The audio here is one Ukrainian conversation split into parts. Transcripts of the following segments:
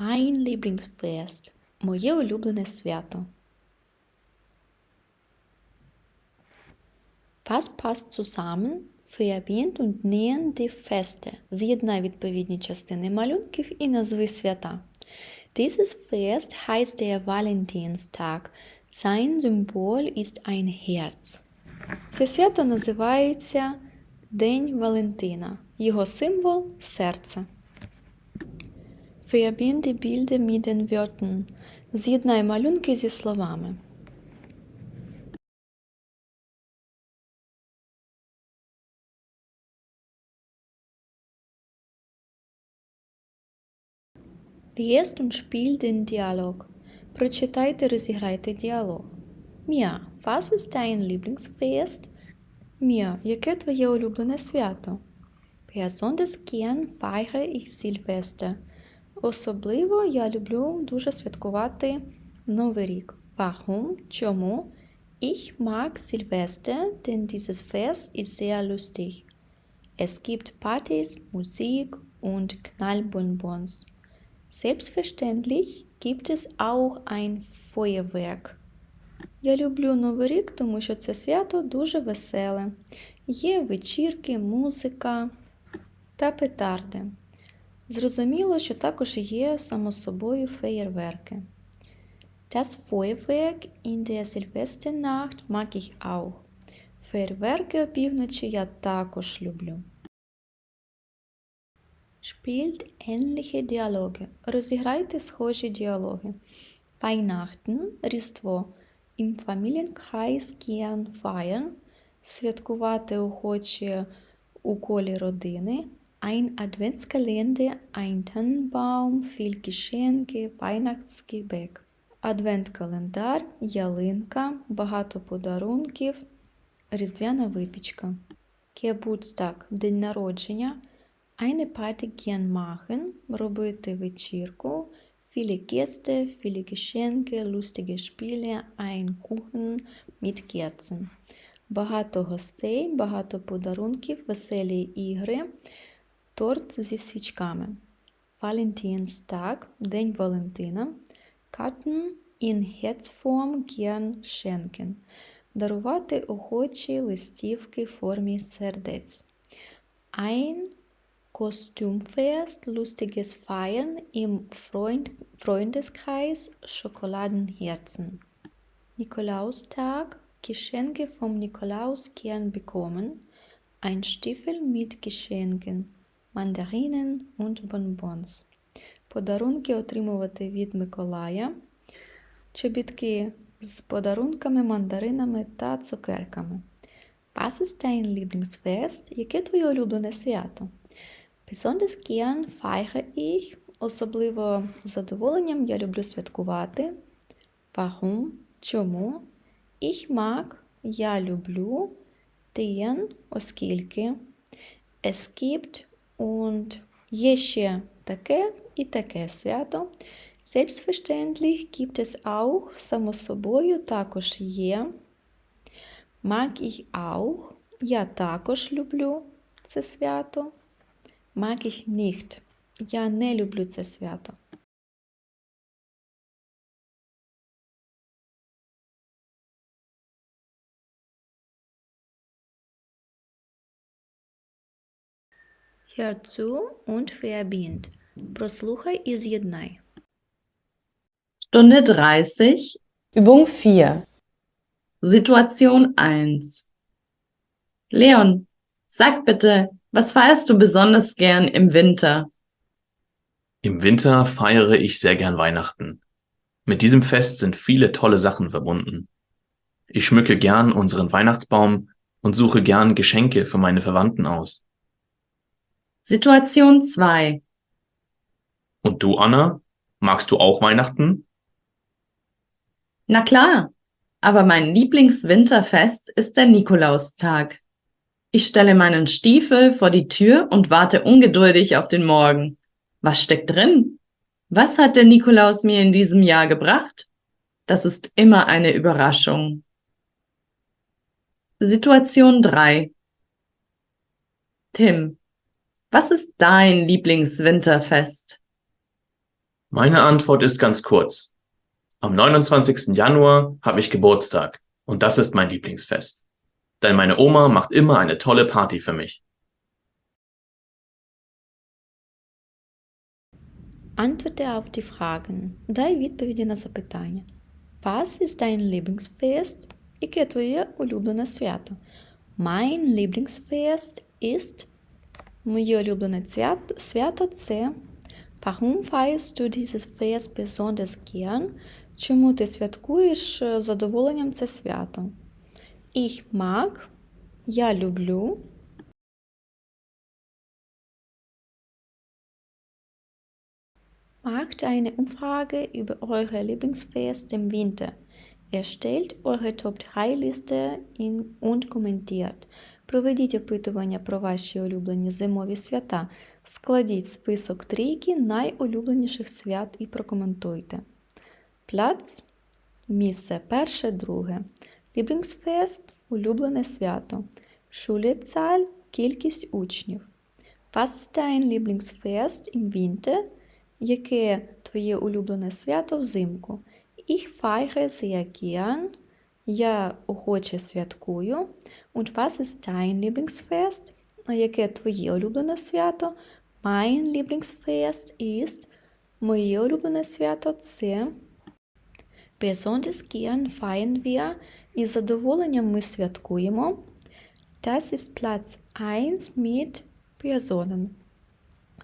Mein Lieblingsfest. Моє улюблене свято. Was passt zusammen? Verbind und nähen die Feste. З'єднай відповідні частини малюнків і назви свята. Dieses Fest heißt der Valentinstag. Sein Symbol ist ein Herz. Це свято називається День Валентина. Його символ серце. Verbind die Bilder mit den Wörtern. З'єднай малюнки зі словами. Lest und spiel den Dialog. Прочитайте, розіграйте діалог. Mia, was ist dein Lieblingsfest? Mia, яке твоє улюблене свято? Besonders gern feiere ich Silvester. Особливо я люблю дуже святкувати Новий рік. Warum? Чому? Ich mag Silvester, denn dieses Fest ist sehr lustig. Es gibt Partys, Musik und Knallbonbons. Selbstverständlich gibt es auch ein Feuerwerk. Я люблю Новий рік, тому що це свято дуже веселе. Є вечірки, музика та петарди. Зрозуміло, що також є само собою феєрверки. Das Feuerwerk in der Silvesternacht mag ich auch. Фейерверки опівночі я також люблю. Spielt ähnliche Dialoge. Розіграйте схожі діалоги. Weihnachten – Різдво. Im Familienkreis gern feiern. Святкувати охоче у колі родини. Ein Adventskalender, ein Tannenbaum, viel Geschenke, Weihnachtsgebäck. Адвент-календар, ялинка, багато подарунків, різдвяна випічка. Geburtstag – день народження. Eine Party gern machen – робити вечірку. Viele Gäste, viele Geschenke, lustige Spiele, ein Kuchen mit Kerzen. Багато гостей, багато подарунків, веселі ігри, торт зі свічками. Valentinstag – День Валентина. Karten in Herzform gern schenken. Дарувати охочі листівки в формі сердець. Ein Kostümfest, lustiges Feiern im Freund Freundeskreis, Schokoladenherzen. Nikolaustag, Geschenke vom Nikolaus gern bekommen. Ein Stiefel mit Geschenken, Mandarinen und Bonbons. Подарунки отримувати від Миколая. Чобітки з подарунками, мандаринами та цукерками. Was ist dein Lieblingsfest? Яке твоє улюблене свято? Besonders gern feiere ich. Особливо з задоволенням я люблю святкувати. Warum? Чому? Ich mag – я люблю. Den – оскільки. Es gibt und є ще таке і таке свято. Selbstverständlich gibt es auch, само собою також є. Mag ich auch, я також люблю це свято. Mag ich nicht, я не люблю це свято. Hör zu und verbind. Прослухай і з'єднай. Stunde 30, Übung 4. Situation 1. Leon, sag bitte, was feierst du besonders gern im Winter? Im Winter feiere ich sehr gern Weihnachten. Mit diesem Fest sind viele tolle Sachen verbunden. Ich schmücke gern unseren Weihnachtsbaum und suche gern Geschenke für meine Verwandten aus. Situation 2. Und du, Anna? Magst du auch Weihnachten? Na klar, aber mein Lieblingswinterfest ist der Nikolaustag. Ich stelle meinen Stiefel vor die Tür und warte ungeduldig auf den Morgen. Was steckt drin? Was hat der Nikolaus mir in diesem Jahr gebracht? Das ist immer eine Überraschung. Situation 3. Tim, was ist dein Lieblingswinterfest? Meine Antwort ist ganz kurz. Am 29. Januar habe ich Geburtstag und das ist mein Lieblingsfest. Denn meine Oma macht immer eine tolle Party für mich. Antworte auf die Fragen. Дай відповіді на запитання. Was ist dein Lieblingsfest? Яке твоє улюблене свято? Mein Lieblingsfest ist Моє улюблене свят- свято це Warum feierst du dieses Fest besonders gern? Чому ти святкуєш е, з задоволенням це свято? Ich mag Я люблю Macht eine Umfrage über eure Lieblingsfest im Winter. Erstellt eure Top-3-Liste in- und kommentiert. Проведіть опитування про ваші улюблені зимові свята. Складіть список трійки найулюбленіших свят і прокоментуйте. Плац місце перше, друге. Lieblingsfest – улюблене свято. Schulzahl – кількість учнів. Dein Lieblingsfest im Winter? Яке твоє улюблене свято взимку? Ich feiere sehr. Я охоче святкую. Und was ist dein Lieblingsfest? Яке твоє улюблене свято? Mein Lieblingsfest ist Моє улюблене свято це Besonders gern feiern wir. Із задоволенням ми святкуємо. Das ist Platz 1 mit Personen.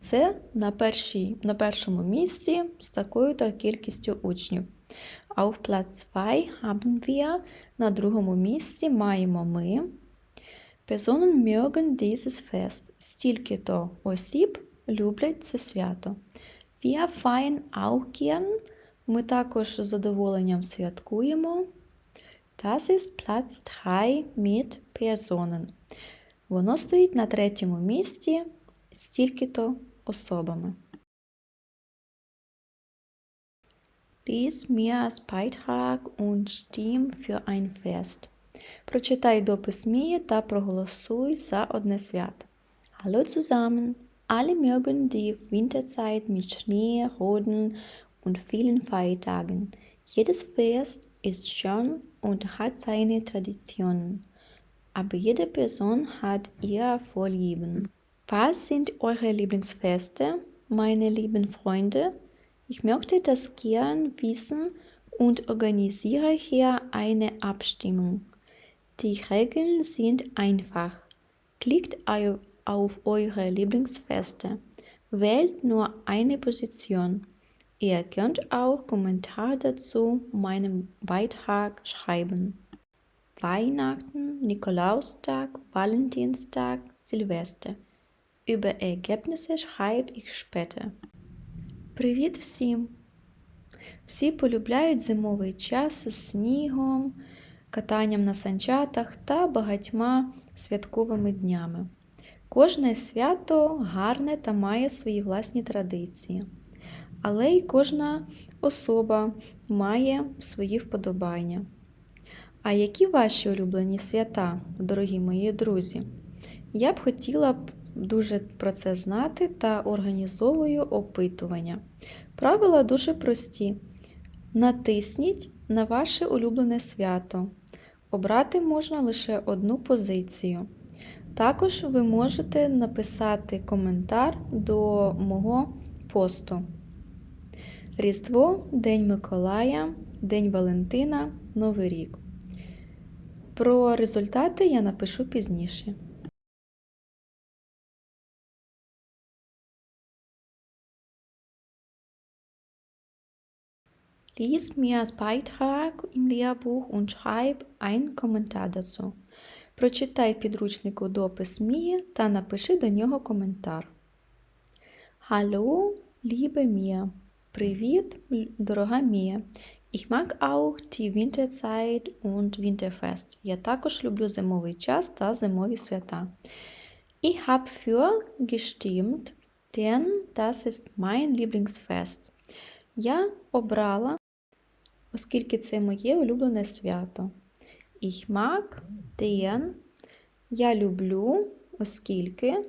Це на, першій, на першому місці з такою то кількістю учнів. Auf Platz 2 haben wir на другому місці маємо ми. Personen mögen dieses Fest. Стільки то осіб люблять це свято. Wir feiern auch gern. Ми також з задоволенням святкуємо. Das ist Platz 3 mit Personen. Воно стоїть на третьому місці стільки-то особами. Lies mir als Beitrag und stimm für ein Fest. Прочитай допис Мії та проголосуй за одне свято. Hallo zusammen. Alle mögen die Winterzeit mit Schnee, Roden und vielen Feiertagen. Jedes Fest ist schön und hat seine Traditionen. Aber jede Person hat ihr Vorlieben. Was sind eure Lieblingsfeste, meine lieben Freunde? Ich möchte das gern wissen und organisiere hier eine Abstimmung. Die Regeln sind einfach. Klickt au- auf eure Lieblingsfeste. Wählt nur eine Position. Ihr könnt auch Kommentar dazu meinem Beitrag schreiben. Weihnachten, Nikolaustag, Valentinstag, Silvester. Über Ergebnisse schreibe ich später. Привіт всім! Всі полюбляють зимовий час з снігом, катанням на санчатах та багатьма святковими днями. Кожне свято гарне та має свої власні традиції. Але й кожна особа має свої вподобання. А які ваші улюблені свята, дорогі мої друзі? Я б хотіла б дуже про це знати та організовую опитування. Правила дуже прості. Натисніть на ваше улюблене свято. Обрати можна лише одну позицію. Також ви можете написати коментар до мого посту. Різдво, День Миколая, День Валентина, Новий рік. Про результати я напишу пізніше. Lies mir als Beitrag im Lehrbuch und schreib einen Kommentar dazu. Прочитай підручнику допис Мії та напиши до нього коментар. Hallo, liebe Mia. Привіт, дорога Мія. Ich mag auch die Winterzeit und Winterfest. Я також люблю зимовий час та зимові свята. Ich habe für gestimmt, denn das ist mein Lieblingsfest. Я обрала, оскільки це моє улюблене свято. Ich mag. Я люблю, оскільки